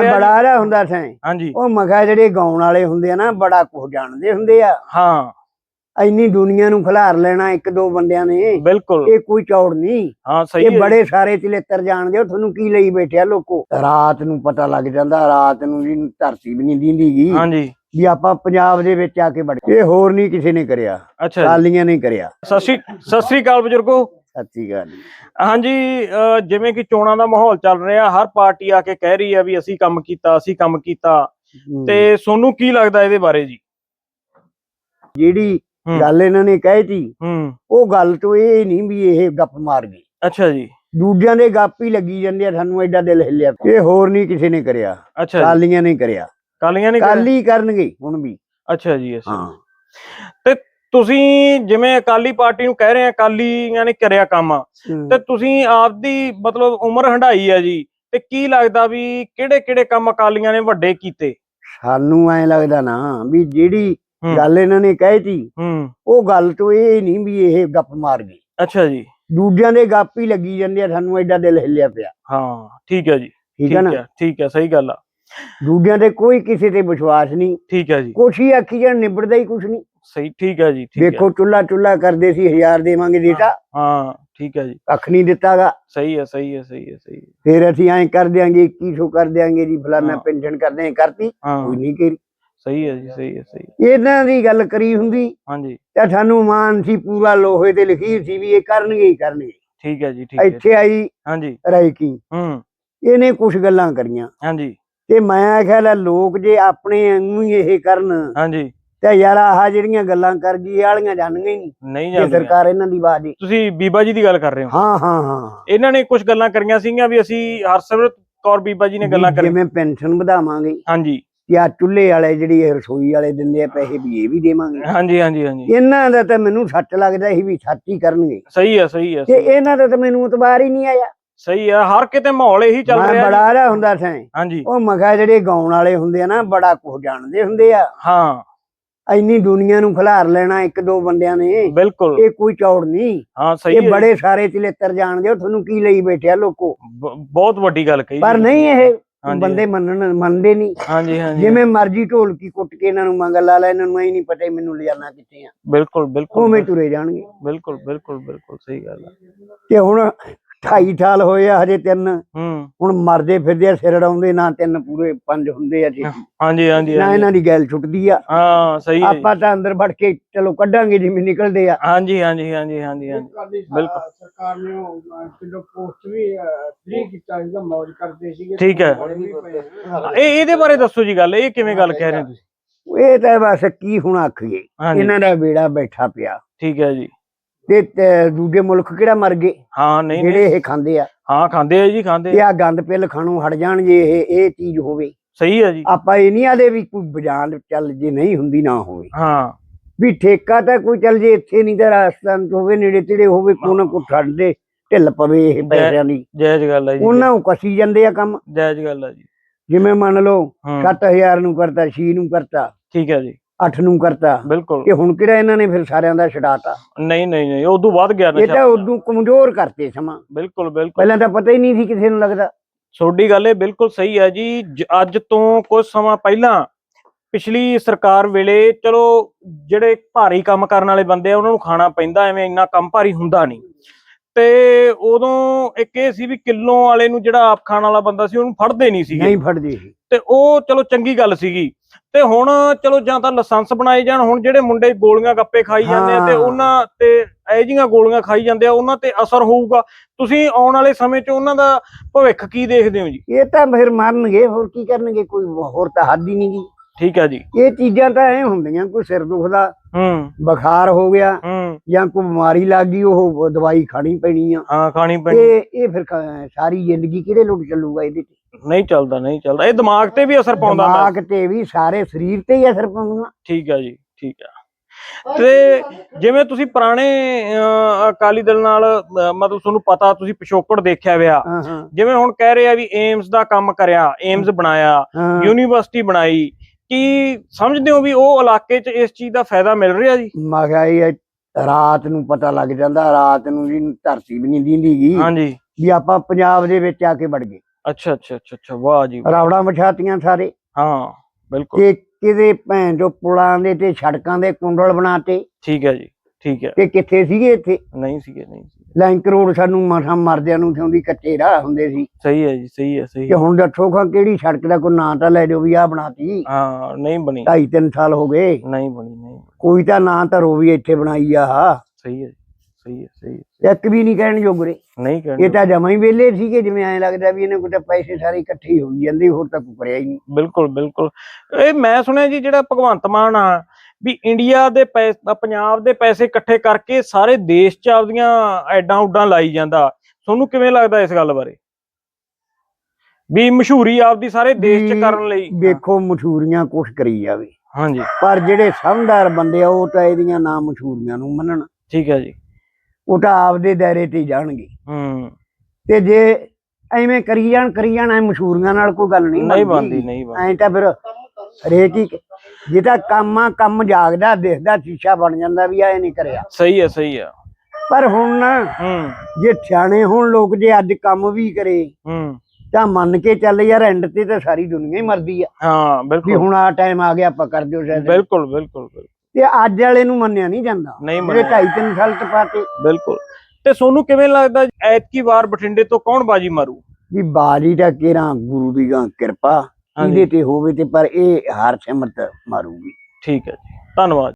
ਬੜਾ ਰਿਹਾ ਹੁੰਦਾ ਸੈਂ ਹਾਂਜੀ। ਉਹ ਮਖਾ ਜਿਹੜੇ ਗਾਉਣ ਵਾਲੇ ਹੁੰਦੇ ਆ ਨਾ ਬੜਾ ਕੁਝ ਜਾਣਦੇ ਹੁੰਦੇ ਆ। ਹਾਂ। ਇੰਨੀ ਦੁਨੀਆ ਨੂੰ ਖਿਲਾਰ ਲੈਣਾ ਇੱਕ ਦੋ ਬੰਦਿਆਂ ਨੇ। ਬਿਲਕੁਲ। ਇਹ ਕੋਈ ਚੌੜ ਨਹੀਂ। ਹਾਂ ਸਹੀ ਇਹ ਬੜੇ ਸਾਰੇ ਚਲੇਤਰ ਜਾਣਦੇ ਹੋ ਤੁਹਾਨੂੰ ਕੀ ਲਈ ਬੈਠਿਆ ਲੋਕੋ। ਰਾਤ ਨੂੰ ਪਤਾ ਲੱਗ ਜਾਂਦਾ ਰਾਤ ਨੂੰ ਜੀ ਧਰਤੀ ਵੀ ਨਹੀਂ ਦਿੰਦੀਗੀ ਹਾਂਜੀ। ਵੀ ਆਪਾਂ ਪੰਜਾਬ ਦੇ ਵਿੱਚ ਆ ਕੇ ਵੜ ਇਹ ਹੋਰ ਨਹੀਂ ਕਿਸੇ ਨੇ ਕਰਿਆ। ਅੱਛਾ ਜੀ। ਕਾਲੀਆਂ ਨੇ ਕਰਿਆ। ਸਤਿ ਸ਼੍ਰੀ ਸਤਿ ਸ਼੍ਰੀ ਅਕਾਲ ਬਜ਼ੁਰਗੋ। ਸੱਚੀ ਗੱਲ। ਹਾਂਜੀ ਅਹ ਜਿਵੇਂ ਕਿ ਚੋਣਾਂ ਦਾ ਮਾਹੌਲ ਚੱਲ ਰਿਹਾ ਹਰ ਪਾਰਟੀ ਆ ਕੇ ਕਹਿ ਰਹੀ ਆ ਵੀ ਅਸੀਂ ਕੰਮ ਕੀਤਾ ਅਸੀਂ ਕੰਮ ਕੀਤਾ। ਤੇ ਤੁਹਾਨੂੰ ਕੀ ਲੱਗਦਾ ਇਹਦੇ ਬਾਰੇ ਜੀ? ਜਿਹੜੀ। ਗੱਲ ਇਹਨਾਂ ਨੇ ਕਹਿਤੀ ਉਹ ਗੱਲ ਤੋਂ ਇਹ ਨਹੀਂ ਵੀ ਇਹ ਗੱਪ ਮਾਰ ਗਈ ਅੱਛਾ ਜੀ। ਦੂਜਿਆਂ ਦੇ ਗੱਪ ਹੀ ਲੱਗੀ ਜਾਂਦੇ ਆ ਸਾਨੂੰ ਐਡਾ ਦਿਲ ਹਿੱਲਿਆ ਇਹ ਹੋਰ ਨਹੀਂ ਕਿਸੇ ਨੇ ਕਰਿਆ ਅੱਛਾ ਜੀ। ਕਾਲੀਆਂ ਨੇ ਕਰਿਆ। ਕਾਲੀਆਂ ਨਹੀਂ ਕਰਿਆ? ਕਾਲੀ ਕਰਨਗੇ ਹੁਣ ਵੀ। ਅੱਛਾ ਜੀ ਅੱਛਾ। ਹਾਂ। ਤੇ ਤੁਸੀਂ ਜਿਵੇਂ ਅਕਾਲੀ ਪਾਰਟੀ ਨੂੰ ਕਹਿ ਰਹੇ ਆ ਅਕਾਲੀਆਂ ਨੇ ਕਰਿਆ ਕੰਮ ਤੇ ਤੁਸੀਂ ਆਪਦੀ ਮਤਲਬ ਉਮਰ ਹੰਢਾਈ ਆ ਜੀ ਤੇ ਕੀ ਲੱਗਦਾ ਵੀ ਕਿਹੜੇ ਕਿਹੜੇ ਕੰਮ ਅਕਾਲੀਆਂ ਨੇ ਵੱਡੇ ਕੀਤੇ? ਸਾਨੂੰ ਐ ਲੱਗਦਾ ਨਾ ਵੀ ਜਿਹੜੀ। ਗੱਲ ਇਹਨਾਂ ਨੇ ਕਹਿਤੀ ਉਹ ਗੱਲ ਤੋਂ ਇਹ ਨਹੀਂ ਵੀ ਇਹ ਗੱਪ ਮਾਰ ਗਈ ਅੱਛਾ ਜੀ। ਦੂਜਿਆਂ ਦੇ ਗੱਪ ਹੀ ਲੱਗੀ ਜਾਂਦੇ ਆ ਸਾਨੂੰ ਐਡਾ ਦਿਲ ਹਿੱਲਿਆ ਪਿਆ। ਹਾਂ ਠੀਕ ਹੈ ਜੀ। ਠੀਕ ਹੈ ਨਾ? ਠੀਕ ਹੈ ਸਹੀ ਗੱਲ ਆ। ਦੂਜਿਆਂ ਤੇ ਕੋਈ ਕਿਸੇ ਤੇ ਵਿਸ਼ਵਾਸ ਨਹੀਂ। ਠੀਕ ਹੈ ਜੀ। ਕੁਛ ਹੀ ਆਖੀ ਜਾਣ ਨਿਬੜਦਾ ਹੀ ਕੁਛ ਨਹੀਂ। ਸਹੀ ਠੀਕ ਹੈ ਜੀ ਠੀਕ ਹੈ। ਦੇਖੋ ਚੁੱਲਾ ਚੁੱਲਾ ਕਰਦੇ ਸੀ ਹਜ਼ਾਰ ਦੇਵਾਂਗੇ ਦਿੱਤਾ ਹਾਂ ਠੀਕ ਹੈ ਜੀ। ਕੱਖ ਨਹੀਂ ਦਿੱਤਾਗਾ। ਸਹੀ ਹੈ ਸਹੀ ਹੈ ਸਹੀ ਹੈ ਸਹੀ ਹੈ। ਫਿਰ ਅਸੀਂ ਐਂ ਕਰ ਦਿਆਂਗੇ 2100 ਕਰ ਦਿਆਂਗੇ ਜੀ ਫਲਾਨਾ ਹਾਂ। ਪੈਨਸ਼ਨ ਕਰਦੇ ਆਂ ਕਰਤੀ। ਕੋਈ ਨਹੀਂ ਕਰੀ। ਸਹੀ ਹੈ ਜੀ ਸਹੀ ਹੈ ਸਹੀ। ਇਹਨਾਂ ਦੀ ਗੱਲ ਕਰੀ ਹੁੰਦੀ। ਹਾਂਜੀ। ਤਾਂ ਸਾਨੂੰ ਮਾਨ ਸੀ ਪੂਰਾ ਲੋਹੇ ਤੇ ਲਿਖੀ ਸੀ ਵੀ ਇਹ ਕਰਨਗੇ ਹੀ ਕਰਨਗੇ। ਠੀਕ ਹੈ ਜੀ ਠੀਕ ਹੈ ਇੱਥੇ ਆਈ ਹਾਂਜੀ। ਰਾਈਕੀ ਹੂੰ। ਇਹਨੇ ਕੁਝ ਗੱਲਾਂ ਕਰੀਆਂ। ਹਾਂਜੀ। ਤੇ ਮੈਂ ਆਖਿਆ ਲੈ ਲੋਕ ਜੇ ਆਪਣੇ ਵਾਂਗੂ ਹੀ ਇਹ ਕਰਨ ਹਾਂਜੀ। ਤੇ ਯਾਰ ਆਹ ਜਿਹੜੀਆਂ ਗੱਲਾਂ ਕਰ ਗਈ ਵਾਲੀਆਂ ਜਾਣਗੇ ਹੀ ਨਹੀਂ। ਨਹੀਂ ਇਹ ਸਰਕਾਰ ਇਹਨਾਂ ਦੀ ਬਾਜੀ। ਤੁਸੀਂ ਬੀਬਾ ਜੀ ਦੀ ਗੱਲ ਕਰ ਰਹੇ ਹੋ? ਹਾਂ ਹਾਂ ਹਾਂ। ਇਹਨਾਂ ਨੇ ਕੁਝ ਗੱਲਾਂ ਕਰੀਆਂ ਸੀਗੀਆਂ ਵੀ ਅਸੀਂ ਹਰਸਿਮਰਤ ਕੌਰ ਬੀਬਾ ਜੀ ਨੇ ਗੱਲਾਂ ਵੀ ਕਰੀਆਂ ਜਿਵੇਂ ਪੈਨਸ਼ਨ ਵਧਾਵਾਂਗੇ ਹਾਂਜੀ। ਆ ਚੁੱਲ੍ਹੇ ਵਾਲੇ ਜਿਹੜੀ ਇਹ ਰਸੋਈ ਵਾਲੇ ਦਿੰਦੇ ਆ ਪੈਸੇ ਵੀ ਇਹ ਵੀ ਦੇਵਾਂਗੇ। ਹਾਂਜੀ ਹਾਂਜੀ ਹਾਂਜੀ। ਇਹਨਾਂ ਦਾ ਤਾਂ ਮੈਨੂੰ ਸੱਚ ਲੱਗਦਾ ਸੀ ਵੀ ਸੱਚ ਹੀ ਕਰਨਗੇ। ਸਹੀ ਹੈ ਸਹੀ ਹੈ ਤੇ ਇਹਨਾਂ ਦਾ ਤਾਂ ਮੈਨੂੰ ਉਤਬਾਰ ਹੀ ਨਹੀਂ ਆਇਆ। ਸਹੀ ਹੈ ਹਰ ਕਿਤੇ ਮਾਹੌਲ ਇਹੀ ਚੱਲ ਮੈਂ ਰਿਹਾ ਜੀ। ਬੜਾ ਰਿਹਾ ਹੁੰਦਾ ਸੈਂ। ਹਾਂਜੀ। ਉਹ ਮਖਾ ਜਿਹੜੇ ਗਾਉਣ ਵਾਲੇ ਹੁੰਦੇ ਆ ਨਾ ਬੜਾ ਕੁਝ ਜਾਣਦੇ ਹੁੰਦੇ ਆ। ਹਾਂ। ਇੰਨੀ ਦੁਨੀਆ ਨੂੰ ਖਿਲਾਰ ਲੈਣਾ ਇੱਕ ਦੋ ਬੰਦਿਆਂ ਨੇ ਬਿਲਕੁਲ। ਇਹ ਕੋਈ ਚੌੜ ਨਹੀਂ। ਹਾਂ ਸਹੀ ਇਹ ਬੜੇ ਸਾਰੇ ਚਲੇਤਰ ਜਾਣਦੇ ਹੋ ਤੁਹਾਨੂੰ ਕੀ ਲਈ ਬੈਠਿਆ ਲੋਕੋ? ਬਹੁਤ ਵੱਡੀ ਗੱਲ ਕਹੀ ਪਰ। ਨਹੀਂ ਇਹ। ਬੰਦੇ ਮੰਨਣ ਮੰਨਦੇ ਨਹੀਂ। ਹਾਂਜੀ ਹਾਂਜੀ। ਜਿਵੇਂ ਮਰਜ਼ੀ ਢੋਲਕੀ ਕੁੱਟ ਕੇ ਇਹਨਾਂ ਨੂੰ ਮੰਗ ਲਾ ਲੈ ਇਹਨਾਂ ਨੂੰ ਐ ਨਹੀਂ ਪਤਾ ਮੈਨੂੰ ਲਿਜਾਣਾ ਕਿੱਥੇ ਆ। ਬਿਲਕੁਲ ਬਿਲਕੁਲ ਉਵੇਂ ਤੁਰੇ ਜਾਣਗੇ। ਬਿਲਕੁਲ ਬਿਲਕੁਲ ਬਿਲਕੁਲ ਸਹੀ ਗੱਲ ਹੈ ਤੇ ਹੁਣ 28 ਸਾਲ ਹੋਏ ਆ ਹਜੇ ਤਿੰਨ। ਹੂੰ। ਹੁਣ ਮਰਦੇ ਫਿਰਦੇ ਆ ਸਿਰ ਡਾਉਂਦੇ ਨਾ ਤਿੰਨ ਪੂਰੇ ਪੰਜ ਹੁੰਦੇ ਆ ਜੀ। ਹਾਂਜੀ ਹਾਂਜੀ ਨਾ। ਇਹਨਾਂ ਦੀ ਗੈਲ ਛੁੱਟਦੀ ਆ। ਹਾਂ ਸਹੀ ਹੈ। ਆਪਾਂ ਤਾਂ ਅੰਦਰ ਵੜ ਕੇ ਚਲੋ ਕੱਢਾਂਗੇ ਜਿਵੇਂ ਨਿਕਲਦੇ ਆ। ਹਾਂਜੀ ਹਾਂਜੀ ਹਾਂਜੀ ਹਾਂਜੀ ਹਾਂਜੀ। ਬਿਲਕੁਲ। ਸਰਕਾਰ ਨੇ ਉਹ, ਕਿਲੋ ਪੋਸਟ ਵੀ ਫ੍ਰੀ ਕੀਤਾ ਸੀਗਾ ਮੌਜ ਕਰਦੇ ਸੀਗੇ। ਠੀਕ ਹੈ। ਇਹ ਇਹਦੇ ਬਾਰੇ ਦੱਸੋ ਜੀ ਗੱਲ ਇਹ ਕਿਵੇਂ ਗੱਲ ਕਹਿ ਰਹੇ ਤੁਸੀਂ? ਇਹ ਤਾਂ ਬਸ ਕੀ ਹੁਣ ਆਖੀਏ। ਇਹਨਾਂ ਦਾ ਬੇੜਾ ਬੈਠਾ ਪਿਆ। ਠੀਕ ਹੈ ਜੀ। ਤੇ ਤੇ ਦੂਜੇ ਮੁਲਕ ਕਿਹੜਾ ਮਰ ਗਏ? ਹਾਂ ਨਹੀਂ ਨਹੀਂ। ਜਿਹੜੇ ਇਹ ਖਾਂਦੇ ਆ। ਹਾਂ ਖਾਂਦੇ ਆ ਜੀ ਖਾਂਦੇ ਤੇ ਆ। ਆ ਗੰਦ ਪਿੱਲ ਖਾਣੋਂ ਹਟ ਜਾਣ ਜੇ ਇਹ ਇਹ ਚੀਜ਼ ਹੋਵੇ। ਸਹੀ ਹੈ ਜੀ। ਆਪਾਂ ਇਹ ਨਹੀਂ ਆਦੇ ਵੀ ਕੋਈ ਬਜਾਨ ਚੱਲ ਜੇ ਨਹੀਂ ਹੁੰਦੀ ਨਾ ਹੋਵੇ। ਹਾਂ। ਵੀ ਠੇਕਾ ਤਾਂ ਕੋਈ ਚੱਲ ਜੇ ਇੱਥੇ ਨਹੀਂ ਤਾਂ ਰਾਜਸਥਾਨ ਚ ਹੋਵੇ ਨੇੜੇ ਤੇੜੇ ਹੋਵੇ ਕੋਈ ਨਾ ਕੋਈ ਠੰਡੇ ਢਿੱਲ ਪਵੇ ਇਹ ਪੈਸਿਆਂ ਦੀ। ਜਾਇਜ਼ ਗੱਲ ਹੈ ਜੀ। ਉਹਨਾਂ ਨੂੰ ਕਸੀ ਜਾਂਦੇ ਆ ਕੰਮ। ਜਾਇਜ਼ ਗੱਲ ਹੈ ਜੀ। ਜਿਵੇਂ ਮੰਨ ਲਓ ਹੂੰ। 7000 ਨੂੰ ਕਰਤਾ 6 ਨੂੰ ਕਰਤਾ। ਠੀਕ ਹੈ ਜੀ। 8 ਨੂੰ ਕਰਤਾ। ਬਿਲਕੁਲ। ਤੇ ਹੁਣ ਕਿਹੜਾ ਇਹਨਾਂ ਨੇ ਫਿਰ ਸਾਰਿਆਂ ਦਾ ਛਡਾਤਾ? ਨਹੀਂ ਨਹੀਂ ਨਹੀਂ ਉਦੋਂ ਵੱਧ ਗਿਆ ਇਹ ਨਸ਼ਾ ਤਾਂ ਉਦੋਂ ਕਮਜ਼ੋਰ ਕਰਤੇ ਸਮਾਂ। ਬਿਲਕੁਲ ਬਿਲਕੁਲ। ਪਹਿਲਾਂ ਤਾਂ ਪਤਾ ਹੀ ਨਹੀਂ ਸੀ ਕਿਸੇ ਨੂੰ ਲੱਗਦਾ। ਤੁਹਾਡੀ ਗੱਲ ਇਹ ਬਿਲਕੁਲ ਸਹੀ ਹੈ ਜ- ਅੱਜ ਤੋਂ ਕੁਝ ਸਮਾਂ ਪਹਿਲਾਂ ਪਿਛਲੀ ਸਰਕਾਰ ਵੇਲੇ ਚਲੋ ਜਿਹੜੇ ਭਾਰੀ ਕੰਮ ਕਰਨ ਵਾਲੇ ਬੰਦੇ ਆ ਉਹਨਾਂ ਨੂੰ ਖਾਣਾ ਪੈਂਦਾ ਐਵੇਂ ਇੰਨਾ ਕੰਮ ਭਾਰੀ ਹੁੰਦਾ ਨਹੀਂ। ਤੇ ਉਦੋਂ ਇੱਕ ਇਹ ਸੀ ਵੀ ਕਿਲੋਂ ਵਾਲੇ ਨੂੰ ਜਿਹੜਾ ਆਪ ਖਾਣ ਵਾਲਾ ਬੰਦਾ ਸੀ ਉਹਨੂੰ ਫੜਦੇ ਨਹੀਂ ਸੀਗੇ। ਨਹੀਂ ਫੜਦੇ ਸੀ। ਤੇ ਉਹ ਚਲੋ ਚੰਗੀ ਗੱਲ ਸੀਗੀ। ਤੇ ਹੁਣ ਚਲੋ ਜਾਂ ਤਾਂ ਲਾਇਸੈਂਸ ਬਣਾਏ ਜਾਣ ਹੁਣ ਜਿਹੜੇ ਮੁੰਡੇ ਗੋਲੀਆਂ ਗੱਪੇ ਖਾਈ ਜਾਂਦੇ ਆ ਤੇ। ਉਹਨਾਂ ਤੇ ਇਹ ਜੀਆਂ ਗੋਲੀਆਂ ਖਾਈ ਜਾਂਦੇ ਆ ਉਹਨਾਂ ਤੇ ਅਸਰ ਹੋਊਗਾ। ਤੁਸੀਂ ਆਉਣ ਵਾਲੇ ਸਮੇਂ 'ਚ ਉਹਨਾਂ ਦਾ ਭਵਿੱਖ ਕੀ ਦੇਖਦੇ ਹੋ ਜੀ? ਇਹ ਤਾਂ ਫਿਰ ਮਰਨਗੇ ਹੋਰ ਕੀ ਕਰਨਗੇ? ਕੋਈ ਹੋਰ ਤਾਂ ਹੱਦ ਹੀ ਨਹੀਂ ਗੀ। ਠੀਕ ਹੈ ਜੀ। ਇਹ ਚੀਜ਼ਾਂ ਤਾਂ ਐ ਹੁੰਦੀਆਂ ਕੋਈ ਸਿਰ ਦੁਖਦਾ ਹੂੰ। ਬੁਖਾਰ ਹੋ ਗਿਆ ਹੂੰ। ਜਾਂ ਕੋਈ ਬਿਮਾਰੀ ਲੱਗ ਗਈ ਉਹ ਦਵਾਈ ਖਾਣੀ ਪੈਣੀ ਆ। ਹਾਂ ਖਾਣੀ ਪੈਣੀ। ਇਹ ਇਹ ਫਿਰ ਸਾਰੀ ਜ਼ਿੰਦਗੀ ਕਿਹੜੇ ਲੋਟ ਚੱਲੂਗਾ ਇਹਦੇ ਤੇ? ਨਹੀਂ ਚੱਲਦਾ ਨਹੀਂ ਚੱਲਦਾ। ਇਹ ਦਿਮਾਗ ਤੇ ਵੀ ਅਸਰ ਪਾਉਂਦਾ ਦਿਮਾਗ ਤੇ ਵੀ ਸਾਰੇ ਸਰੀਰ ਤੇ ਹੀ ਅਸਰ ਪਾਉਂਦਾ। ਠੀਕ ਹੈ ਜੀ ਠੀਕ ਹੈ ਤੇ ਜਿਵੇਂ ਤੁਸੀਂ ਪੁਰਾਣੇ ਅਕਾਲੀ ਦਲ ਨਾਲ ਮਤਲਬ ਤੁਹਾਨੂੰ ਪਤਾ ਤੁਸੀਂ ਪਿਛੋਕੜ ਦੇਖਿਆ ਵਿਆ ਜਿਵੇਂ ਹੁਣ ਕਹਿ ਰਹੇ ਆ ਵੀ ਏਮਸ ਦਾ ਕੰਮ ਕਰਿਆ ਏਮਸ ਬਣਾਇਆ ਯੂਨੀਵਰਸਿਟੀ ਬਣਾਈ। ਕੀ ਸਮਝਦੇ ਹੋ ਵੀ ਉਹ ਇਲਾਕੇ 'ਚ ਇਸ ਚੀਜ਼ ਦਾ ਫਾਇਦਾ ਮਿਲ ਰਿਹਾ ਜੀ? ਮਹਿੰਗਾਈ ਹੈ, ਰਾਤ ਨੂੰ ਪਤਾ ਲੱਗ ਜਾਂਦਾ ਰਾਤ ਨੂੰ ਜੀ ਧਰਤੀ ਵੀ ਨਹੀਂ ਦਿੰਦੀਗੀ ਹਾਂਜੀ। ਵੀ ਆਪਾਂ ਪੰਜਾਬ ਦੇ ਵਿੱਚ ਆ ਕੇ ਵੜ ਗਏ। ਅੱਛਾ ਅੱਛਾ ਅੱਛਾ ਅੱਛਾ ਵਾਹ ਜੀ। ਰਾਵੜਾਂ ਵਿਛਾਤੀਆਂ ਸਾਰੇ। ਹਾਂ ਬਿਲਕੁਲ। ਤੇ ਕਿਤੇ ਭੈਣ ਜੋ ਪੁਲਾਂ ਦੇ ਤੇ ਸੜਕਾਂ ਦੇ ਕੁੰਡਲ ਬਣਾਤੇ। ਠੀਕ ਹੈ ਜੀ। ਠੀਕ ਹੈ। ਤੇ ਕਿੱਥੇ ਸੀਗੇ ਇੱਥੇ? ਨਹੀਂ ਸੀਗੇ ਨਹੀਂ ਸੀਗੇ। ਲੈਂਕ ਰੋਡ ਸਾਨੂੰ ਮਸਾਂ ਮਰਦਿਆਂ ਨੂੰ ਥਿਉਂਦੀ ਕੱਚੇ ਰਾਹ ਹੁੰਦੇ ਸੀ। ਸਹੀ ਹੈ ਜੀ ਸਹੀ ਹੈ ਸਹੀ ਤੇ ਹੈ ਹੁਣ ਦੱਸੋ ਖਾਂ ਕਿਹੜੀ ਸੜਕ ਦਾ ਕੋਈ ਨਾਂ ਤਾਂ ਲੈ ਦਿਓ ਵੀ ਆਹ ਬਣਾਤੀ। ਹਾਂ ਨਹੀਂ ਬਣੀ। ਢਾਈ ਤਿੰਨ ਸਾਲ ਹੋ ਗਏ। ਨਹੀਂ ਬਣੀ ਨਹੀਂ ਬਣੀ। ਕੋਈ ਤਾਂ ਨਾਂ ਧਰੋ ਵੀ ਇੱਥੇ ਬਣਾਈ ਆ। ਸਹੀ ਹੈ ਜੀ, ਸਹੀ ਹੈ ਸਹੀ ਹੈ। ਇੱਕ ਵੀ ਨਹੀਂ ਕਹਿਣ ਜੋਗਰੇ। ਨਹੀਂ ਇਹ ਤਾਂ ਜਮਾਂ ਹੀ ਵਿਹਲੇ ਸੀਗੇ ਜਿਵੇਂ ਐਂ ਲੱਗਦਾ ਵੀ ਇਹਨੇ ਕੋਈ ਤਾਂ ਪੈਸੇ ਸਾਰੇ ਇਕੱਠੇ ਹੀ ਹੋਈ ਜਾਂਦੇ ਹੋਰ ਤਾਂ ਕੋਈ ਕਰਿਆ ਹੀ ਨਹੀਂ। ਬਿਲਕੁਲ ਬਿਲਕੁਲ। ਇਹ ਮੈਂ ਸੁਣਿਆ ਜੀ ਜਿਹੜਾ ਭਗਵੰਤ ਮਾਨ ਆ ਵੀ ਇੰਡੀਆ ਦੇ ਪੈਸੇ ਪੰਜਾਬ ਦੇ ਪੈਸੇ ਇਕੱਠੇ ਕਰਕੇ ਸਾਰੇ ਦੇਸ਼ 'ਚ ਆਪਦੀਆਂ ਐਡਾਂ ਉਡਾਂ ਲਾਈ ਜਾਂਦਾ। ਤੁਹਾਨੂੰ ਕਿਵੇਂ ਲੱਗਦਾ ਇਸ ਗੱਲ ਬਾਰੇ? ਵੀ ਮਸ਼ਹੂਰੀ ਆਪਦੀ ਸਾਰੇ ਦੇਸ਼ 'ਚ ਕਰਨ ਲਈ। ਵੇਖੋ ਮਸ਼ਹੂਰੀਆਂ ਕੁਛ ਕਰੀ ਜਾਵੇ। ਹਾਂਜੀ। ਪਰ ਜਿਹੜੇ ਸਮਝਦਾਰ ਬੰਦੇ ਆ ਉਹ ਤਾਂ ਇਹਦੀਆਂ ਨਾ ਮਸ਼ਹੂਰੀਆਂ ਨੂੰ ਮੰਨਣ। ਠੀਕ ਹੈ ਜੀ। ਉਹ ਤਾਂ ਆਪਦੇ ਦਾਇਰੇ ਤੇ ਜਾਣਗੇ। ਹੂੰ। ਤੇ ਜੇ ਐਵੇਂ ਕਰੀ ਜਾਣ ਕਰੀ ਜਾਣ ਐ ਮਸ਼ਹੂਰੀਆਂ ਨਾਲ ਕੋਈ ਗੱਲ ਨਹੀਂ ਨਹੀਂ ਬਣਦੀ। ਨਹੀਂ ਬਣਦੀ। ਐਂ ਤਾਂ ਫਿਰ ਹੀ ਜਿਹਦਾ ਕੰਮ ਆ ਕੰਮ ਜਾਗਦਾ ਦਿਖਦਾ ਸ਼ੀਸ਼ਾ ਬਣ ਜਾਂਦਾ ਵੀ ਇਹ ਨਹੀਂ ਕਰਿਆ। ਸਹੀ ਹੈ ਸਹੀ ਹੈ ਪਰ ਹੁਣ ਹੂੰ। ਜੇ ਸਿਆਣੇ ਹੋਣ ਲੋਕ ਜੇ ਅੱਜ ਕੰਮ ਵੀ ਕਰੇ ਹੂੰ। ਤਾਂ ਮੰਨ ਕੇ ਚੱਲ ਯਾਰ ਐਂਡ ਤੇ ਤਾਂ ਸਾਰੀ ਦੁਨੀਆ ਹੀ ਮਰਦੀ ਆ। ਹਾਂ ਵੀ ਬਿਲਕੁਲ। ਹੁਣ ਆ ਟਾਈਮ ਆ ਗਿਆ ਆਪਾਂ ਕਰ ਦਿਓ ਸ਼ਾਇਦ। ਬਿਲਕੁਲ ਬਿਲਕੁਲ ਬਿਲਕੁਲ, ਤੇ ਅੱਜ ਵਾਲੇ ਨੂੰ ਮੰਨਿਆ ਨਹੀਂ ਜਾਂਦਾ। ਨਹੀਂ ਜਿਹੜੇ ਮੰਨਿਆ। ਢਾਈ ਤਿੰਨ ਸਾਲ ਟਪਾਤੇ ਬਿਲਕੁਲ। ਤੇ ਤੁਹਾਨੂੰ ਕਿਵੇਂ ਲੱਗਦਾ ਐਤਕੀ ਵਾਰ ਬਠਿੰਡੇ ਤੋਂ ਕੌਣ ਬਾਜੀ ਮਾਰੂ? ਵੀ ਬਾਜੀ ਦਾ ਕਿਹੜਾ ਗੁਰੂ ਦੀ ਗਾਂ ਕਿਰਪਾ। ਇਹਦੇ ਤੇ ਹੋਵੇ ਤੇ ਪਰ ਇਹ ਹਾਰ ਸਿਮਰਤ ਮਾਰੂਗੀ। ਠੀਕ ਹੈ ਜੀ। ਧੰਨਵਾਦ।